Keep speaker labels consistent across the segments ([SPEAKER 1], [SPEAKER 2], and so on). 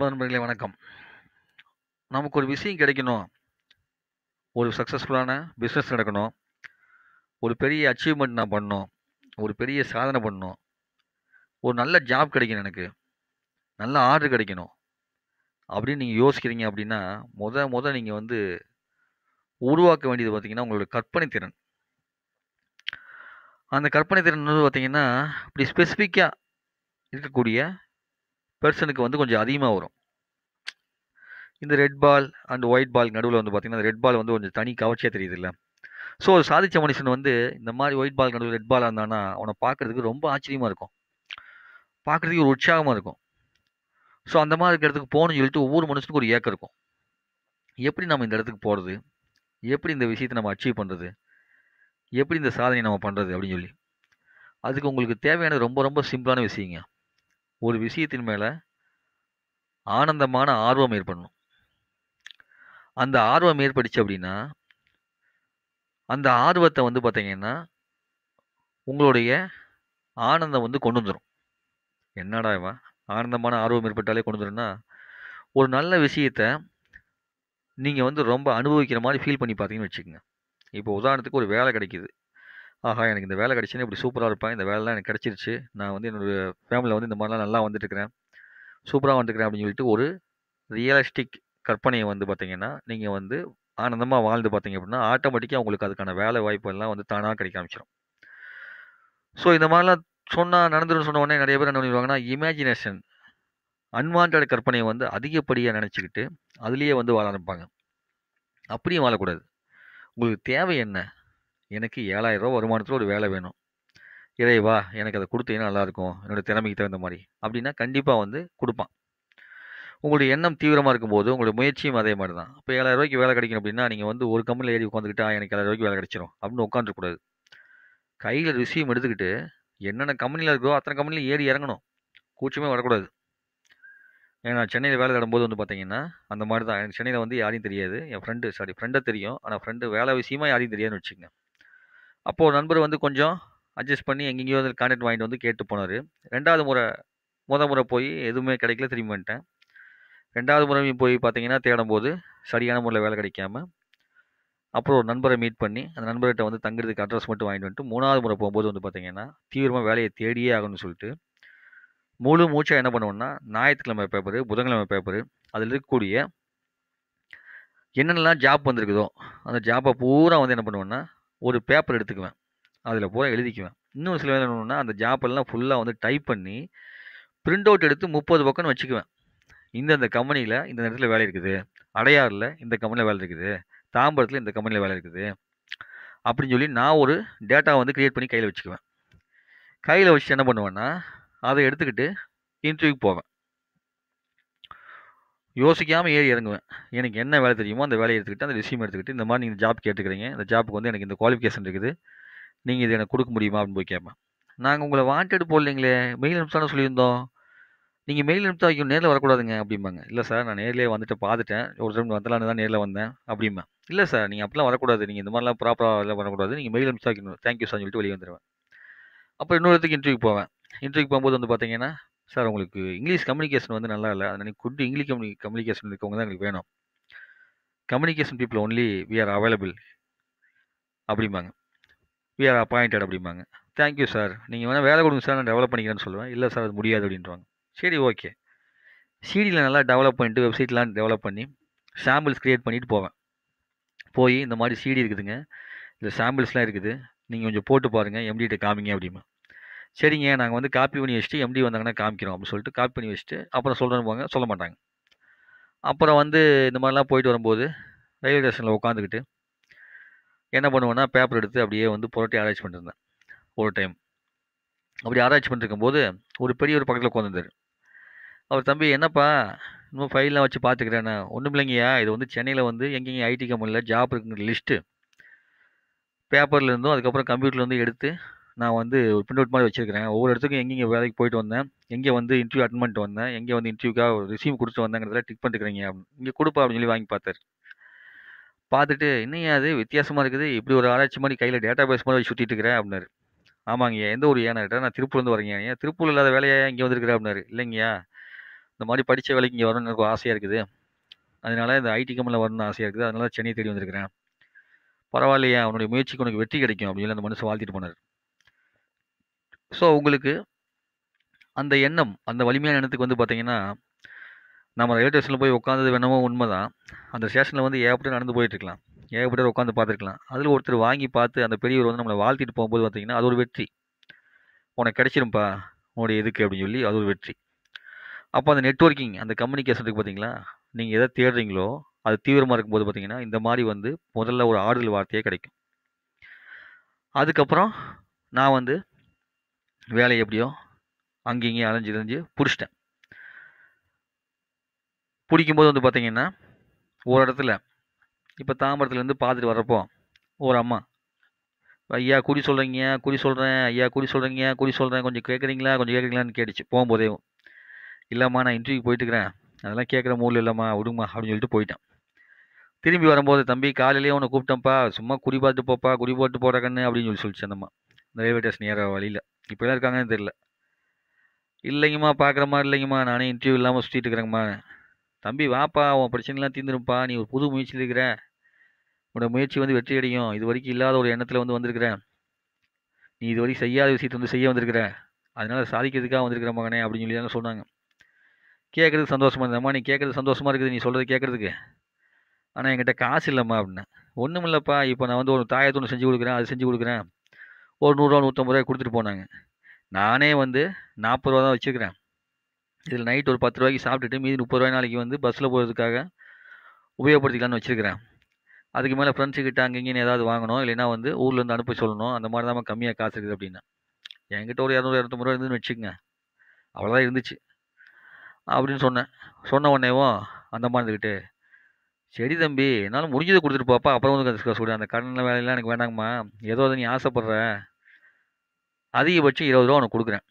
[SPEAKER 1] நண்பர்களே வணக்கம் நமக்கு ஒரு விஷயம் கிடைக்கணும் ஒரு சக்ஸஸ்ஃபுல்லான பிஸ்னஸ் நடக்கணும் ஒரு பெரிய அச்சீவ்மெண்ட் நான் பண்ணணும் ஒரு பெரிய சாதனை பண்ணணும் ஒரு நல்ல ஜாப் கிடைக்கணும் எனக்கு நல்ல ஆர்டர் கிடைக்கணும் அப்படின்னு நீங்கள் யோசிக்கிறீங்க அப்படின்னா முத முத நீங்கள் வந்து உருவாக்க வேண்டியது பார்த்திங்கன்னா உங்களோட கற்பனை திறன் அந்த கற்பனை திறன் வந்து பார்த்திங்கன்னா இப்படி ஸ்பெசிஃபிக்காக இருக்கக்கூடிய பெர்சனுக்கு வந்து கொஞ்சம் அதிகமாக வரும் இந்த red ball and white ball நடுவில் வந்து பார்த்திங்கன்னா ரெட் பால் வந்து கொஞ்சம் தனி கவர்ச்சியாக தெரியுது இல்லை ஸோ ஒரு சாதிச்ச மனுஷன் வந்து இந்த மாதிரி ஒயிட் பால் நடுவில் ரெட் பாலாக இருந்தானா அவனை பார்க்குறதுக்கு ரொம்ப ஆச்சரியமாக இருக்கும் பார்க்குறதுக்கு ஒரு உற்சாகமாக இருக்கும் ஸோ அந்த மாதிரி இருக்கிற இடத்துக்கு போகணும்னு சொல்லிட்டு ஒவ்வொரு மனுஷனுக்கும் ஒரு ஏக்கம் இருக்கும் எப்படி நம்ம இந்த இடத்துக்கு போகிறது எப்படி இந்த விஷயத்தை நம்ம அச்சீவ் பண்ணுறது எப்படி இந்த சாதனையை நம்ம பண்ணுறது அப்படின்னு சொல்லி அதுக்கு உங்களுக்கு தேவையான ரொம்ப ரொம்ப சிம்பிளான விஷயங்க ஒரு விஷயத்தின் மேலே ஆனந்தமான ஆர்வம் ஏற்படணும் அந்த ஆர்வம் ஏற்படுச்சு அப்படின்னா அந்த ஆர்வத்தை வந்து பார்த்தீங்கன்னா உங்களுடைய ஆனந்தம் வந்து கொண்டு வந்துடும் என்னடா இவன் ஆனந்தமான ஆர்வம் ஏற்பட்டாலே கொண்டு வந்துடும்னா ஒரு நல்ல விஷயத்த நீங்கள் வந்து ரொம்ப அனுபவிக்கிற மாதிரி ஃபீல் பண்ணி பார்த்தீங்கன்னு வச்சுக்கோங்க இப்போ உதாரணத்துக்கு ஒரு வேலை கிடைக்கிது ஆஹா எனக்கு இந்த வேலை கிடைச்சுன்னு இப்படி சூப்பராக இருப்பேன் இந்த வேலைலாம் எனக்கு கிடச்சிருச்சு நான் வந்து என்னோடய ஃபேமிலியில் வந்து இந்த மாதிரிலாம் நல்லா வந்துட்டுருக்கிறேன் சூப்பராக வந்துருக்கிறேன் அப்படின்னு சொல்லிட்டு ஒரு ரியலிஸ்டிக் கற்பனையை வந்து பார்த்தீங்கன்னா நீங்கள் வந்து ஆனந்தமாக வாழ்ந்து பார்த்தீங்க அப்படின்னா ஆட்டோமேட்டிக்காக உங்களுக்கு அதுக்கான வேலை வாய்ப்பு எல்லாம் வந்து தானாக கிடைக்க ஆரம்பிச்சிடும் ஸோ இந்த மாதிரிலாம் சொன்னால் நடந்துடும் சொன்ன உடனே நிறைய பேர் என்ன பண்ணிடுவாங்கன்னா இமேஜினேஷன் அன்வான்ட் கற்பனையை வந்து அதிகப்படியாக நினச்சிக்கிட்டு அதுலேயே வந்து வாழ ஆரம்பிப்பாங்க அப்படியும் வாழக்கூடாது உங்களுக்கு தேவை என்ன எனக்கு ரூபா வருமானத்தில் ஒரு வேலை வேணும் இறைவா எனக்கு அதை கொடுத்தீங்கன்னா நல்லாயிருக்கும் என்னோடய திறமைக்கு தகுந்த மாதிரி அப்படின்னா கண்டிப்பாக வந்து கொடுப்பான் உங்களுடைய எண்ணம் தீவிரமாக இருக்கும்போது உங்களுடைய முயற்சியும் அதே மாதிரி தான் இப்போ ஏழாயிரம் ரூபாய்க்கு வேலை கிடைக்கும் அப்படின்னா நீங்கள் வந்து ஒரு கம்பெனியில் ஏறி உட்காந்துக்கிட்டா எனக்கு ஏழாயிரம் ரூபாய்க்கு வேலை கிடைச்சிரும் அப்படின்னு உட்காந்துருக்கூடாது கையில் ரிசீவ் எடுத்துக்கிட்டு என்னென்ன கம்பெனியில் இருக்கோ அத்தனை கம்பெனியில் ஏறி இறங்கணும் கூச்சமே வரக்கூடாது ஏன்னா சென்னையில் வேலை தடும்போது வந்து பார்த்தீங்கன்னா அந்த மாதிரி தான் எனக்கு சென்னையில் வந்து யாரையும் தெரியாது என் ஃப்ரெண்டு சாரி ஃப்ரெண்டை தெரியும் ஆனால் ஃப்ரெண்டு வேலை விஷயமா யாரையும் தெரியாதுன்னு வச்சுக்கோங்க அப்போது நண்பர் வந்து கொஞ்சம் அட்ஜஸ்ட் பண்ணி எங்கெங்கேயோ அதில் கான்டெக்ட் வாங்கிட்டு வந்து கேட்டு போனார் ரெண்டாவது முறை முத முறை போய் எதுவுமே கிடைக்கல திரும்பி வந்துட்டேன் ரெண்டாவது முறையும் போய் பார்த்தீங்கன்னா தேடும்போது சரியான முறையில் வேலை கிடைக்காம அப்புறம் ஒரு நண்பரை மீட் பண்ணி அந்த நண்பர்கிட்ட வந்து தங்குறதுக்கு அட்ரஸ் மட்டும் வாங்கிட்டு வந்துட்டு மூணாவது முறை போகும்போது வந்து பார்த்தீங்கன்னா தீவிரமாக வேலையை தேடியே ஆகணும்னு சொல்லிட்டு முழு மூச்சாக என்ன பண்ணுவோம்னா ஞாயிற்றுக்கிழமை பேப்பர் புதன்கிழமை பேப்பர் அதில் இருக்கக்கூடிய என்னென்னலாம் ஜாப் வந்திருக்குதோ அந்த ஜாப்பை பூரா வந்து என்ன பண்ணுவோம்னா ஒரு பேப்பர் எடுத்துக்குவேன் அதில் போக எழுதிக்குவேன் இன்னும் சில வேலை என்னன்னா அந்த ஜாப்பெல்லாம் ஃபுல்லாக வந்து டைப் பண்ணி பிரிண்ட் அவுட் எடுத்து முப்பது பக்கம்னு வச்சுக்குவேன் இந்தந்த கம்பெனியில் இந்த இடத்துல வேலை இருக்குது அடையாறில் இந்த கம்பெனியில் வேலை இருக்குது தாம்பரத்தில் இந்த கம்பெனியில் வேலை இருக்குது அப்படின்னு சொல்லி நான் ஒரு டேட்டா வந்து க்ரியேட் பண்ணி கையில் வச்சுக்குவேன் கையில் வச்சுட்டு என்ன பண்ணுவேன்னா அதை எடுத்துக்கிட்டு இன்டர்வியூக்கு போவேன் யோசிக்காமல் ஏறி இறங்குவேன் எனக்கு என்ன வேலை தெரியுமோ அந்த வேலையை எடுத்துக்கிட்டு அந்த ரெசியூம் எடுத்துக்கிட்டு இந்த மாதிரி நீங்கள் ஜாப் கேட்டுக்கிறீங்க இந்த ஜாப்புக்கு வந்து எனக்கு இந்த குவாலிஃபிகேஷன் இருக்குது நீங்கள் இது எனக்கு கொடுக்க முடியுமா அப்படின்னு போய் கேட்பேன் நாங்கள் உங்களை வாண்டட் போடலீங்களே மெயில் அனுப்பிச்சானே சொல்லியிருந்தோம் நீங்கள் மெயில் அனுப்பிச்சா வைக்கணும் நேரில் வரக்கூடாதுங்க அப்படிம்பாங்க இல்லை சார் நான் நேரிலே வந்துட்டு பார்த்துட்டேன் ஒரு டைம் வந்தலான்னு தான் நேரில் வந்தேன் அப்படிம்பா இல்லை சார் நீங்கள் அப்படிலாம் வரக்கூடாது நீங்கள் இந்த மாதிரிலாம் ப்ராப்பராக எல்லாம் வரக்கூடாது நீங்கள் மெயில் அனுப்பிச்சா தேங்க்யூ சார் சொல்லிட்டு வெளியே வந்துடுவேன் அப்புறம் இன்னொருத்துக்கு இன்டர்வியூக்கு போவேன் இன்டர்வியூ போகும்போது வந்து பார்த்தீங்கன்னா சார் உங்களுக்கு இங்கிலீஷ் கம்யூனிகேஷன் வந்து நல்லா இல்லை அதனால் குட் இங்கிலீஷ் கம்யூனி கம்யூனிகேஷன் இருக்கவங்க தான் எங்களுக்கு வேணும் communication people only we are available அப்படிம்பாங்க வி ஆர் அப்பாயிண்டட் அப்படிம்பாங்க தேங்க்யூ சார் நீங்கள் வேணால் வேலை கொடுங்க சார் நான் டெவலப் பண்ணிக்கிறேன்னு சொல்லுவேன் இல்லை சார் அது முடியாது அப்படின்றாங்க சரி ஓகே சிடியில் நல்லா டெவலப் பண்ணிட்டு வெப்சைட்லாம் டெவலப் பண்ணி சாம்பிள்ஸ் க்ரியேட் பண்ணிட்டு போவேன் போய் இந்த மாதிரி சிடி இருக்குதுங்க இந்த சாம்பிள்ஸ்லாம் இருக்குது நீங்கள் கொஞ்சம் போட்டு பாருங்கள் எம்டிகிட்ட காமிங்க அப்படிமா சரிங்க நாங்கள் வந்து காப்பி பண்ணி வச்சுட்டு எம்டி வந்தாங்கன்னா காமிக்கிறோம் அப்படின்னு சொல்லிட்டு காப்பி பண்ணி வச்சுட்டு அப்புறம் சொல்கிறேன்னு போங்க சொல்ல மாட்டாங்க அப்புறம் வந்து இந்த மாதிரிலாம் போயிட்டு வரும்போது ரயில்வே ஸ்டேஷனில் உட்காந்துக்கிட்டு என்ன பண்ணுவேன்னா பேப்பர் எடுத்து அப்படியே வந்து புரட்டி ஆராய்ச்சி பண்ணிருந்தேன் ஒரு டைம் அப்படி ஆராய்ச்சி பண்ணிருக்கும்போது ஒரு பெரிய ஒரு பக்கத்தில் உட்காந்துருந்தார் அவர் தம்பி என்னப்பா இன்னும் ஃபைல்லாம் வச்சு பார்த்துக்கிறேண்ணே ஒன்றும் இல்லைங்கய்யா இது வந்து சென்னையில் வந்து எங்கெங்கே ஐடி கம்பெனியில் ஜாப் இருக்குங்கிற லிஸ்ட்டு பேப்பர்லேருந்தும் அதுக்கப்புறம் கம்ப்யூட்டர்லேருந்து எடுத்து நான் வந்து ஒரு பிரிண்ட் அவுட் மாதிரி வச்சிருக்கிறேன் ஒவ்வொரு இடத்துக்கும் எங்கெங்கே வேலைக்கு போயிட்டு வந்தேன் எங்கே வந்து இன்டர்வியூ அட்டன் பண்ணிட்டு வந்தேன் எங்கே வந்து இன்டர்வியூக்காக ஒரு ரிசீவ் கொடுத்துட்டு வந்தேங்கிறதுல டிக் பண்ணிருக்கிறீங்க அப்படின்னு இங்கே கொடுப்பா அப்படின்னு சொல்லி வாங்கி பார்த்தாரு பார்த்துட்டு என்னையா அது வித்தியாசமாக இருக்குது இப்படி ஒரு ஆராய்ச்சி மாதிரி கையில் டேட்டா பேஸ் மாதிரி சுற்றிட்டு இருக்கிறேன் அப்படின்னாரு ஆமாங்கய்யா எந்த ஒரு ஏனாட்டா நான் திருப்பூர்லேருந்து வரேங்க ஏன் திருப்பூர் இல்லாத வேலையா இங்கே வந்திருக்கிறேன் அப்படின்னாரு இல்லைங்கய்யா இந்த மாதிரி படித்த வேலைக்கு இங்கே வரணும்னு எனக்கு ஆசையாக இருக்குது அதனால் இந்த ஐடி கம்பெனியில் வரணும்னு ஆசையாக இருக்குது அதனால சென்னை தேடி வந்திருக்கிறேன் பரவாயில்லையா அவனுடைய முயற்சிக்கு உனக்கு வெற்றி கிடைக்கும் அப்படின்னு அந்த மனுஷன் வாழ்த்திட்டு போனார் ஸோ உங்களுக்கு அந்த எண்ணம் அந்த வலிமையான எண்ணத்துக்கு வந்து பார்த்தீங்கன்னா நம்ம ரயில்வே ஸ்டேஷனில் போய் உட்காந்தது வேணுமோ உண்மை தான் அந்த ஸ்டேஷனில் வந்து ஏகப்பட்ட நடந்து போயிட்டுருக்கலாம் ஏகப்பட்ட உட்காந்து பார்த்துருக்கலாம் அதில் ஒருத்தர் வாங்கி பார்த்து அந்த பெரியவர் வந்து நம்மளை வாழ்த்திட்டு போகும்போது பார்த்தீங்கன்னா அது ஒரு வெற்றி உனக்கு கிடச்சிரும்ப்பா உன்னுடைய இதுக்கு அப்படின்னு சொல்லி அது ஒரு வெற்றி அப்போ அந்த நெட்ஒர்க்கிங் அந்த கம்யூனிகேஷனுக்கு பார்த்தீங்களா நீங்கள் எதை தேடுறீங்களோ அது தீவிரமாக இருக்கும்போது பார்த்தீங்கன்னா இந்த மாதிரி வந்து முதல்ல ஒரு ஆறுதல் வார்த்தையே கிடைக்கும் அதுக்கப்புறம் நான் வந்து வேலை எப்படியோ அங்கேயும் அலைஞ்சு தெரிஞ்சு பிடிச்சிட்டேன் பிடிக்கும்போது வந்து பார்த்திங்கன்னா ஒரு இடத்துல இப்போ தாம்பரத்துலேருந்து பார்த்துட்டு வர்றப்போ ஒரு அம்மா ஐயா குடி சொல்கிறீங்க குடி சொல்கிறேன் ஐயா குடி சொல்கிறீங்க குடி சொல்கிறேன் கொஞ்சம் கேட்குறீங்களா கொஞ்சம் கேட்குறீங்களான்னு கேட்டுச்சு போகும்போதே இல்லைம்மா நான் இன்டர்வியூ போயிட்டுக்கிறேன் அதெல்லாம் கேட்குற மூலம் இல்லைம்மா விடுமா அப்படின்னு சொல்லிட்டு போயிட்டேன் திரும்பி வரும்போது தம்பி காலையிலேயே உன்னை கூப்பிட்டேன்ப்பா சும்மா குடி பார்த்துட்டு போப்பா குடி போட்டு போகிறக்கன்னு அப்படின்னு சொல்லி சொல்லிச்சு அந்தம்மா ரயில்வே ஸ்டேஷன் ஏற வழியில் இப்படிலாம் இருக்காங்கன்னு தெரில இல்லைங்கம்மா பார்க்குறமா இல்லைங்கம்மா நானே இன்டர்வியூ இல்லாமல் சுற்றிட்டு இருக்கிறேங்கம்மா தம்பி வாப்பா உன் பிரச்சனைலாம் தீர்ந்துருப்பா நீ ஒரு புது முயற்சியில் இருக்கிற உன்னோட முயற்சி வந்து வெற்றி அடையும் இது வரைக்கும் இல்லாத ஒரு எண்ணத்தில் வந்து வந்திருக்கிறேன் நீ இது வரைக்கும் செய்யாத விஷயத்தை வந்து செய்ய வந்திருக்கிற அதனால் சாதிக்கிறதுக்காக வந்திருக்கிற மகனே அப்படின்னு சொல்லி தானே சொன்னாங்க கேட்குறது சந்தோஷமாக இருந்தம்மா நீ கேட்குறது சந்தோஷமாக இருக்குது நீ சொல்கிறது கேட்குறதுக்கு ஆனால் என்கிட்ட காசு இல்லைம்மா அப்படின்னு ஒன்றும் இல்லைப்பா இப்போ நான் வந்து ஒரு தாயத்தொன்று செஞ்சு கொடுக்குறேன் அது செஞ்சு கொடுக்குறேன் ஒரு நூறுரூவா நூற்றம்பது ரூபாய் கொடுத்துட்டு போனாங்க நானே வந்து நாற்பது ரூபா தான் வச்சுருக்கிறேன் இதில் நைட் ஒரு பத்து ரூபாய்க்கு சாப்பிட்டுட்டு மீதி முப்பது ரூபாய் நாளைக்கு வந்து பஸ்ஸில் போகிறதுக்காக உபயோகப்படுத்திக்கலாம்னு வச்சுருக்கிறேன் அதுக்கு மேலே ஃப்ரெண்ட்ஸுக்கிட்ட அங்கே இங்கேன்னு ஏதாவது வாங்கணும் இல்லைனா வந்து ஊர்லேருந்து அனுப்பி சொல்லணும் அந்த மாதிரி தான் கம்மியாக காசு இருக்குது அப்படின்னா என்கிட்ட ஒரு இரநூறு இரநூத்தம்பது ரூபா இருந்துன்னு வச்சுக்கோங்க அவ்வளோதான் இருந்துச்சு அப்படின்னு சொன்னேன் சொன்ன உடனேவோ அந்த மாதிரி இருந்துக்கிட்டு சரி தம்பி என்னால் முடிஞ்சதை கொடுத்துட்டு போப்பா அப்புறம் வந்து கற்றுக்க சொல்லுறேன் அந்த கடனில் வேலையெல்லாம் எனக்கு வேண்டாங்கம்மா ஏதோ அதை நீ ஆசைப்பட்ற அதிகபட்சம் இருபது ரூபா உனக்கு கொடுக்குறேன்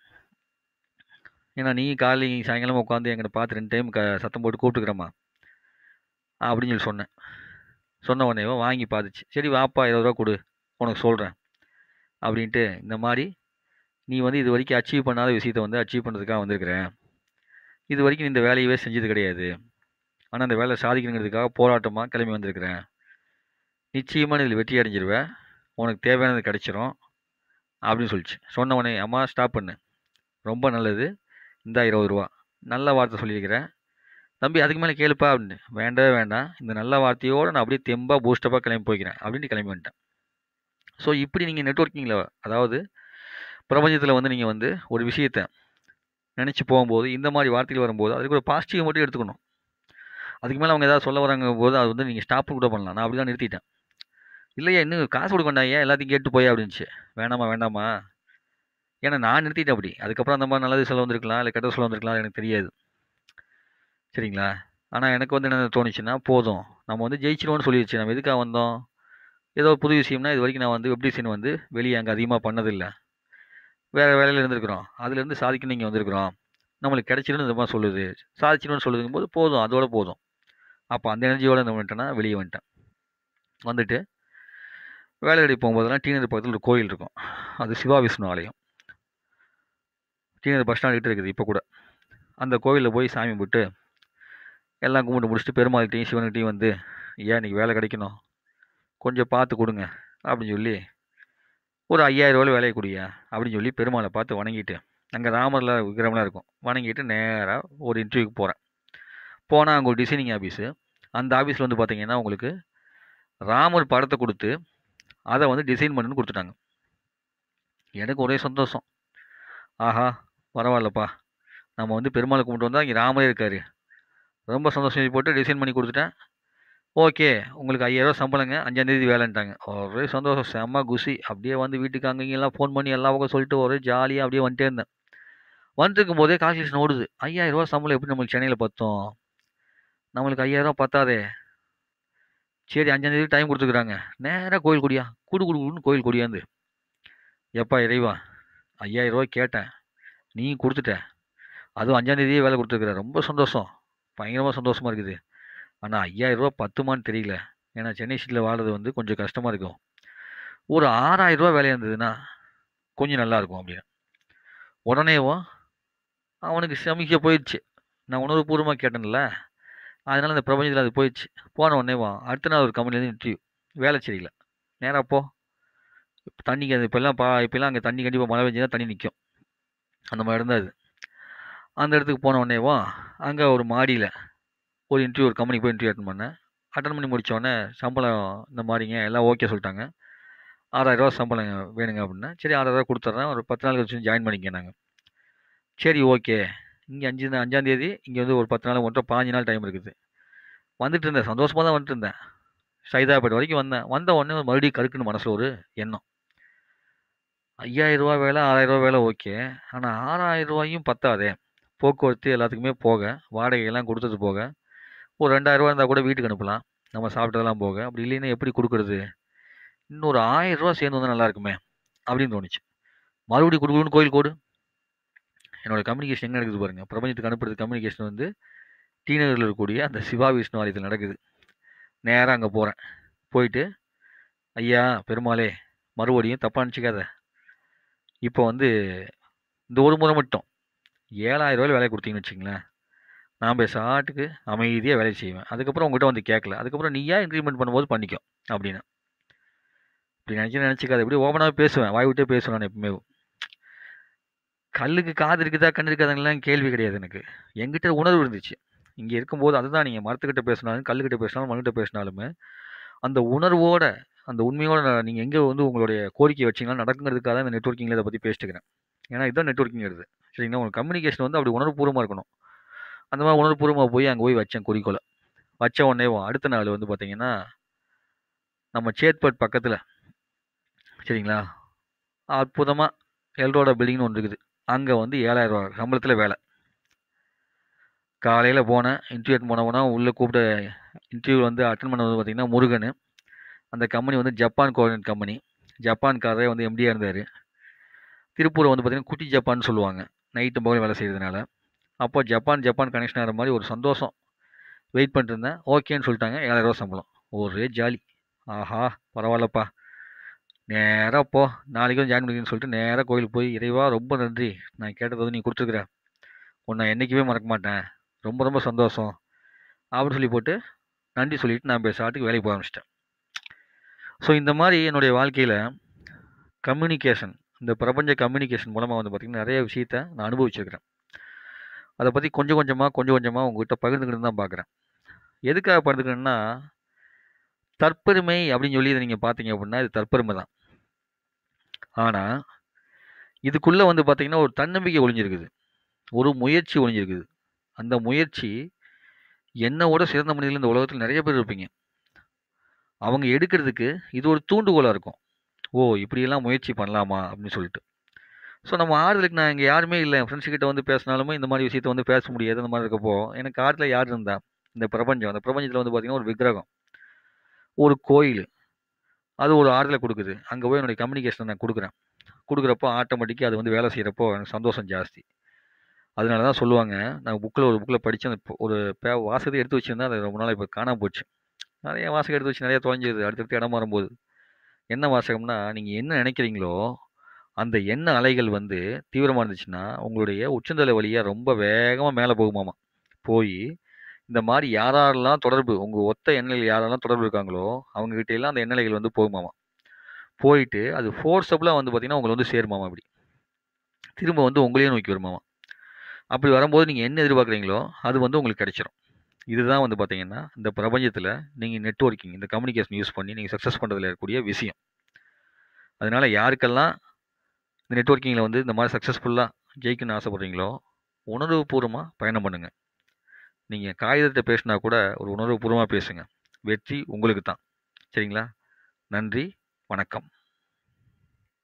[SPEAKER 1] ஏன்னா நீ காலை சாயங்காலமாக உட்காந்து எங்கிட்ட பார்த்து ரெண்டு டைம் க சத்தம் போட்டு கூப்பிட்டுக்கிறம்மா அப்படின்னு சொல்லி சொன்னேன் சொன்ன உடனே வாங்கி பார்த்துச்சு சரி வாப்பா இருபது ரூபா கொடு உனக்கு சொல்கிறேன் அப்படின்ட்டு இந்த மாதிரி நீ வந்து இது வரைக்கும் அச்சீவ் பண்ணாத விஷயத்த வந்து அச்சீவ் பண்ணுறதுக்காக வந்திருக்கிறேன் இது வரைக்கும் இந்த வேலையவே செஞ்சது கிடையாது ஆனால் அந்த வேலை சாதிக்கணுங்கிறதுக்காக போராட்டமாக கிளம்பி வந்திருக்கிறேன் நிச்சயமாக இதில் வெற்றி அடைஞ்சிருவேன் உனக்கு தேவையானது கிடச்சிரும் அப்படின்னு சொல்லிச்சு சொன்ன உடனே அம்மா ஸ்டாப் பண்ணு ரொம்ப நல்லது இந்த இருபது ரூபா நல்ல வார்த்தை சொல்லியிருக்கிறேன் தம்பி அதுக்கு மேலே கேளுப்பா அப்படின்னு வேண்டவே வேண்டாம் இந்த நல்ல வார்த்தையோடு நான் அப்படியே தெம்பாக பூஸ்டப்பாக கிளம்பி போய்க்கிறேன் அப்படின்னு கிளம்பி வந்துட்டேன் ஸோ இப்படி நீங்கள் நெட்ஒர்க்கிங்கில் அதாவது பிரபஞ்சத்தில் வந்து நீங்கள் வந்து ஒரு விஷயத்தை நினச்சி போகும்போது இந்த மாதிரி வார்த்தைகள் வரும்போது அதுக்கு ஒரு பாசிட்டிவ் மட்டும் எடுத்துக்கணும் அதுக்கு மேலே அவங்க ஏதாவது சொல்ல வராங்க போது அது வந்து நீங்கள் ஸ்டாப் கூட பண்ணலாம் நான் அப்படி தான் நிறுத்திட்டேன் இல்லையா இன்னும் காசு கொடுக்க வேண்டாம் எல்லாத்தையும் கேட்டு போய் அப்படின்ச்சு வேணாமா வேண்டாமா ஏன்னா நான் நிறுத்திட்டேன் அப்படி அதுக்கப்புறம் அந்த மாதிரி நல்லது செலவு வந்திருக்கலாம் இல்லை கெட்டது செலவு வந்திருக்கலாம் எனக்கு தெரியாது சரிங்களா ஆனால் எனக்கு வந்து என்ன தோணுச்சுன்னா போதும் நம்ம வந்து ஜெயிச்சிடுவோம்னு சொல்லிடுச்சு நம்ம எதுக்காக வந்தோம் ஏதோ புது விஷயம்னா இது வரைக்கும் நான் வந்து எப்படி டிசைன் வந்து வெளியே அங்கே அதிகமாக பண்ணதில்லை வேறு வேலையில் இருந்திருக்கிறோம் அதுலேருந்து சாதிக்கணும் நீங்கள் வந்திருக்கிறோம் நம்மளுக்கு கிடைச்சிடும் இந்த மாதிரி சொல்லுது சாதிச்சிடும்னு சொல்லுதுங்கும்போது போதும் அதோட போதும் அப்போ அந்த எனர்ஜியோடு என்ன பண்ணிட்டேன்னா வெளியே வந்துட்டேன் வந்துட்டு வேலையடி போகும்போதெல்லாம் டீநகர் பக்கத்தில் ஒரு கோயில் இருக்கும் அது சிவா விஷ்ணு ஆலயம் டீநகர் பஸ் ஸ்டாண்ட் இருக்குது இப்போ கூட அந்த கோயிலில் போய் சாமி கும்பிட்டு எல்லாம் கும்பிட்டு முடிச்சுட்டு பெருமாள்கிட்டையும் சிவன்கிட்டையும் வந்து ஏன் இன்றைக்கி வேலை கிடைக்கணும் கொஞ்சம் பார்த்து கொடுங்க அப்படின்னு சொல்லி ஒரு ஐயாயிரம் ரூபாய் வேலையை கொடுயா அப்படின்னு சொல்லி பெருமாளை பார்த்து வணங்கிட்டு அங்கே ராமரில் விக்கிரமெலாம் இருக்கும் வணங்கிட்டு நேராக ஒரு இன்டர்வியூக்கு போகிறேன் போனால் அங்கே ஒரு டிசைனிங் ஆஃபீஸு அந்த ஆஃபீஸில் வந்து பார்த்திங்கன்னா உங்களுக்கு ராமர் படத்தை கொடுத்து அதை வந்து டிசைன் பண்ணுன்னு கொடுத்துட்டாங்க எனக்கு ஒரே சந்தோஷம் ஆஹா பரவாயில்லப்பா நம்ம வந்து பெருமாளை கும்பிட்டு வந்தால் இங்கே ராமரே இருக்கார் ரொம்ப சந்தோஷம் போட்டு டிசைன் பண்ணி கொடுத்துட்டேன் ஓகே உங்களுக்கு ஐயாயிரம் சம்பளங்க அஞ்சாந்தேதி வேலைன்ட்டாங்க ஒரே சந்தோஷம் செம்ம குசி அப்படியே வந்து வீட்டுக்கு எல்லாம் ஃபோன் பண்ணி எல்லா பக்கம் சொல்லிட்டு ஒரே ஜாலியாக அப்படியே வந்துட்டே இருந்தேன் வந்துருக்கும் போதே காசு ஓடுது ரூபா சம்பளம் எப்படி நம்மளுக்கு சென்னையில் பார்த்தோம் நம்மளுக்கு ஐயாயிரரூவா பத்தாதே சரி அஞ்சாந்தேதி டைம் கொடுத்துருக்குறாங்க நேராக கோயில் கொடியா கூடு குடு குடுன்னு கோயில் கொடியாந்து எப்பா இறைவா ஐயாயிரம் ரூபாய் கேட்டேன் நீ கொடுத்துட்ட அதுவும் அஞ்சாந்தேதியே வேலை கொடுத்துருக்குறேன் ரொம்ப சந்தோஷம் பயங்கரமாக சந்தோஷமாக இருக்குது ஆனால் ஐயாயிரரூபா பத்துமான்னு தெரியல ஏன்னா சென்னை சீட்டில் வாழறது வந்து கொஞ்சம் கஷ்டமாக இருக்கும் ஒரு ஆறாயிரரூபா வேலையாக இருந்ததுன்னா கொஞ்சம் நல்லாயிருக்கும் அப்படின்னு உடனேவும் அவனுக்கு சமிக்க போயிடுச்சு நான் உணர்வுபூர்வமாக கேட்டேன்ல அதனால் அந்த பிரபஞ்சத்தில் அது போயிடுச்சு போன உடனே வா அடுத்த நாள் ஒரு கம்பெனிலேருந்து இன்டர்வியூ வேலை சரியில்ல நேராக போ தண்ணிக்கு அது இப்போல்லாம் பா இப்போல்லாம் அங்கே தண்ணி கண்டிப்பாக மழை பெஞ்சு தான் தண்ணி நிற்கும் அந்த மாதிரி இருந்தால் அது அந்த இடத்துக்கு போன உடனே வா அங்கே ஒரு மாடியில் ஒரு இன்டர்வியூ ஒரு கம்பெனிக்கு போய் இன்டர்வியூ அட்டன் பண்ணேன் அட்டன் பண்ணி முடித்தோடனே சம்பளம் இந்த மாதிரிங்க எல்லாம் ஓகே சொல்லிட்டாங்க ஆறாயிரரூவா சம்பளம் வேணுங்க அப்படின்னா சரி ஆறாயிரரூவா கொடுத்துட்றேன் ஒரு பத்து நாள் கழிச்சு ஜாயின் பண்ணிக்க நாங்கள் சரி ஓகே இங்கே அஞ்சு அஞ்சாம் தேதி இங்கே வந்து ஒரு பத்து நாள் ஒன்றரை பாஞ்சு நாள் டைம் இருக்குது வந்துட்டு இருந்தேன் சந்தோஷமாக தான் வந்துட்டு இருந்தேன் சைதாபேட் வரைக்கும் வந்தேன் வந்த உடனே மறுபடியும் கருக்குன்னு மனசில் ஒரு எண்ணம் ஐயாயிரரூவா வேலை ரூபாய் வேலை ஓகே ஆனால் ரூபாயும் பத்தாதே போக்குவரத்து எல்லாத்துக்குமே போக வாடகையெல்லாம் கொடுத்தது போக ஒரு ரெண்டாயிரரூவா இருந்தால் கூட வீட்டுக்கு அனுப்பலாம் நம்ம சாப்பிட்டதெல்லாம் போக அப்படி இல்லைன்னா எப்படி கொடுக்குறது இன்னொரு ரூபா சேர்ந்து வந்தால் நல்லா இருக்குமே அப்படின்னு தோணுச்சு மறுபடியும் கொடுக்கணும்னு கோயில் கோடு என்னோடய கம்யூனிகேஷன் எங்கே நடக்குது பாருங்கள் பிரபஞ்சத்துக்கு அனுப்புறது கம்யூனிகேஷன் வந்து டீநகரில் இருக்கக்கூடிய அந்த சிவா விஷ்ணு ஆலயத்தில் நடக்குது நேராக அங்கே போகிறேன் போயிட்டு ஐயா பெருமாளே மறுபடியும் தப்பாக நினச்சிக்காத இப்போ வந்து இந்த ஒரு முறை மட்டும் ஏழாயிரம் ரூபாய் வேலை கொடுத்தீங்கன்னு வச்சிங்களேன் நான் சாட்டுக்கு அமைதியாக வேலை செய்வேன் அதுக்கப்புறம் உங்கள்கிட்ட வந்து கேட்கல அதுக்கப்புறம் நீயா இன்க்ரிமெண்ட் பண்ணும்போது பண்ணிக்கும் அப்படின்னு இப்படி நினச்சி நினச்சிக்காது இப்படி ஓப்பனாக பேசுவேன் வாய் விட்டே பேசுவேன் நான் எப்பவுமே கல்லுக்கு காது இருக்குதா கண்ணு இருக்காதுங்கலாம் கேள்வி கிடையாது எனக்கு எங்கிட்ட உணர்வு இருந்துச்சு இங்கே இருக்கும்போது அதுதான் நீங்கள் மரத்துக்கிட்ட பேசினாலும் கல்லுக்கிட்ட பேசினாலும் மண்ணுக்கிட்ட பேசினாலுமே அந்த உணர்வோட அந்த உண்மையோட நீங்கள் எங்கே வந்து உங்களுடைய கோரிக்கை வச்சிங்கன்னா நடக்குங்கிறதுக்காக தான் இந்த நெட்ஒர்க்கிங்கில் இதை பற்றி பேசிட்டுக்கிறேன் ஏன்னா இதுதான் நெட்ஒர்க்கிங் எடுது சரிங்களா உங்கள் கம்யூனிகேஷன் வந்து அப்படி உணர்வுபூர்வமாக இருக்கணும் அந்த மாதிரி உணர்வுபூர்வமாக போய் அங்கே போய் வச்சேன் குறிக்கோளை வச்ச உடனே அடுத்த நாள் வந்து பார்த்திங்கன்னா நம்ம சேத்பட் பக்கத்தில் சரிங்களா அற்புதமாக எல்ரோட பில்டிங்னு ஒன்று இருக்குது அங்கே வந்து ஏழாயிரம் ரூபா சம்பளத்தில் வேலை காலையில் போனேன் இன்டர்வியூ போனவனா உள்ளே கூப்பிட்டு இன்டர்வியூ வந்து அட்டன் பண்ண வந்து பார்த்திங்கன்னா முருகன் அந்த கம்பெனி வந்து ஜப்பான் கோரியன் கம்பெனி ஜப்பான்காரரே வந்து எம்டியாக இருந்தார் திருப்பூர் வந்து பார்த்திங்கன்னா குட்டி ஜப்பான் சொல்லுவாங்க நைட்டு பகல் வேலை செய்கிறதுனால அப்போ ஜப்பான் ஜப்பான் கனெக்ஷன் ஆகிற மாதிரி ஒரு சந்தோஷம் வெயிட் பண்ணிட்டு இருந்தேன் ஓகேன்னு சொல்லிட்டாங்க ஏழாயிரரூவா சம்பளம் ஒரே ஜாலி ஆஹா பரவாயில்லப்பா நேராக போ நாளைக்கு வந்து ஜாயின் பண்ணிக்கிறேன்னு சொல்லிட்டு நேராக கோயிலுக்கு போய் இறைவா ரொம்ப நன்றி நான் கேட்டது வந்து நீ கொடுத்துருக்குற உன்னை என்றைக்குமே மறக்க மாட்டேன் ரொம்ப ரொம்ப சந்தோஷம் அப்படின்னு சொல்லி போட்டு நன்றி சொல்லிவிட்டு நான் பேசாட்டுக்கு வேலைக்கு போக ஆரம்பிச்சிட்டேன் ஸோ இந்த மாதிரி என்னுடைய வாழ்க்கையில் கம்யூனிகேஷன் இந்த பிரபஞ்ச கம்யூனிகேஷன் மூலமாக வந்து பார்த்திங்கன்னா நிறைய விஷயத்த நான் அனுபவிச்சிருக்கிறேன் அதை பற்றி கொஞ்சம் கொஞ்சமாக கொஞ்சம் கொஞ்சமாக உங்கள்கிட்ட பகிர்ந்துக்கிட்டு தான் பார்க்குறேன் எதுக்காக பகிர்ந்துக்கணுன்னா தற்பெருமை அப்படின்னு சொல்லி இதை நீங்கள் பார்த்தீங்க அப்படின்னா இது தற்பெருமை தான் ஆனால் இதுக்குள்ளே வந்து பார்த்திங்கன்னா ஒரு தன்னம்பிக்கை ஒளிஞ்சிருக்குது ஒரு முயற்சி ஒளிஞ்சிருக்குது அந்த முயற்சி என்னோட சிறந்த மனிதர்கள் இந்த உலகத்தில் நிறைய பேர் இருப்பீங்க அவங்க எடுக்கிறதுக்கு இது ஒரு தூண்டுகோலாக இருக்கும் ஓ இப்படியெல்லாம் முயற்சி பண்ணலாமா அப்படின்னு சொல்லிட்டு ஸோ நம்ம ஆறுதலுக்கு நான் இங்கே யாருமே இல்லை என் ஃப்ரெண்ட்ஸ் கிட்ட வந்து பேசினாலுமே இந்த மாதிரி விஷயத்த வந்து பேச முடியாது அந்த மாதிரி இருக்கப்போ எனக்கு ஆறுதல யார் இருந்தா இந்த பிரபஞ்சம் அந்த பிரபஞ்சத்தில் வந்து பார்த்திங்கன்னா ஒரு விக்கிரகம் ஒரு கோயில் அது ஒரு ஆறுதலை கொடுக்குது அங்கே போய் என்னுடைய கம்யூனிகேஷன் நான் கொடுக்குறேன் கொடுக்குறப்போ ஆட்டோமேட்டிக்காக அது வந்து வேலை செய்கிறப்போ எனக்கு சந்தோஷம் ஜாஸ்தி அதனால தான் சொல்லுவாங்க நான் புக்கில் ஒரு புக்கில் படித்து அந்த ஒரு பே வாசகத்தை எடுத்து வச்சுருந்தா அது ரொம்ப நாள் இப்போ காணாமல் போச்சு நிறைய வாசகம் எடுத்து வச்சு நிறையா தொலைஞ்சிருது அடுத்தடுத்து இடம் வரும்போது என்ன வாசகம்னா நீங்கள் என்ன நினைக்கிறீங்களோ அந்த எண்ண அலைகள் வந்து தீவிரமாக இருந்துச்சுன்னா உங்களுடைய உச்சந்தலை வழியாக ரொம்ப வேகமாக மேலே போகுமாமா போய் இந்த மாதிரி யாரெல்லாம் தொடர்பு உங்கள் ஒத்த எண்ணெயில் யாரெல்லாம் தொடர்பு இருக்காங்களோ அவங்ககிட்ட எல்லாம் அந்த எண்ணெய்கள் வந்து போகுமாமா போயிட்டு அது ஃபோர்ஸபுளாக வந்து பார்த்திங்கன்னா உங்களை வந்து சேருமாமா அப்படி திரும்ப வந்து உங்களையும் நோக்கி வருமாமா அப்படி வரும்போது நீங்கள் என்ன எதிர்பார்க்குறீங்களோ அது வந்து உங்களுக்கு கிடைச்சிடும் இதுதான் வந்து பார்த்திங்கன்னா இந்த பிரபஞ்சத்தில் நீங்கள் நெட்ஒர்க்கிங் இந்த கம்யூனிகேஷன் யூஸ் பண்ணி நீங்கள் சக்ஸஸ் பண்ணுறதுல இருக்கக்கூடிய விஷயம் அதனால் யாருக்கெல்லாம் இந்த நெட்ஒர்க்கிங்கில் வந்து இந்த மாதிரி சக்ஸஸ்ஃபுல்லாக ஜெயிக்கணும்னு ஆசைப்பட்றீங்களோ உணர்வுபூர்வமாக பயணம் பண்ணுங்கள் நீங்கள் காகிதத்தை பேசினா கூட ஒரு உணர்வுபூர்வமாக பேசுங்க வெற்றி உங்களுக்கு தான் சரிங்களா நன்றி வணக்கம்